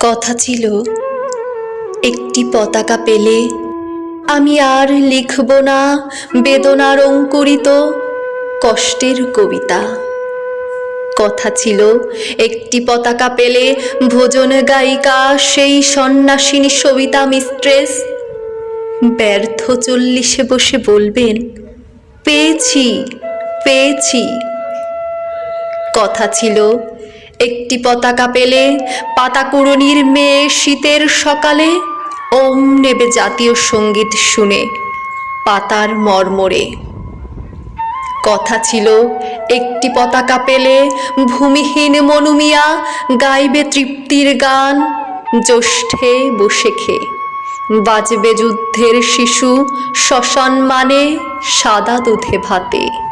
কথা ছিল, একটি পতাকা পেলে আমি আর লিখব না বেদনার অঙ্কুরিত কষ্টের কবিতা। কথা ছিল, একটি পতাকা পেলে ভোজন গায়িকা, সেই সন্ন্যাসিনী সবিতা মিস্ট্রেস ব্যর্থ চল্লিশে বসে বলবেন, পেয়েছি পেয়েছি কথা ছিল একটি পতাকা পেলে পাতাকুড়নির মেয়ে শীতের সকালে ওম নেবে জাতীয় সংগীত শুনে পাতার মর্মরে। কথা ছিল, একটি পতাকা পেলে ভূমিহীন মনুমিয়া গাইবে তৃপ্তির গান, জ্যৈষ্ঠে বসে খে। বাজবে যুদ্ধের শিশু, শ্মশান মানে সাদা দুধে ভাতে।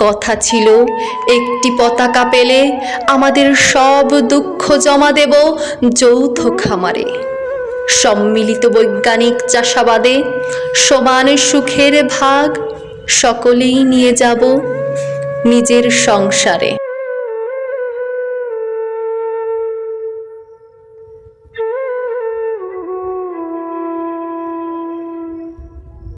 কথা ছিল, একটি পতাকা পেলে আমাদের সব দুঃখ জমা দেব যৌথ খামারে। সম্মিলিত বৈজ্ঞানিক চাষাবাদে সমান সুখের ভাগ সকলেই নিয়ে যাব নিজের সংসারে।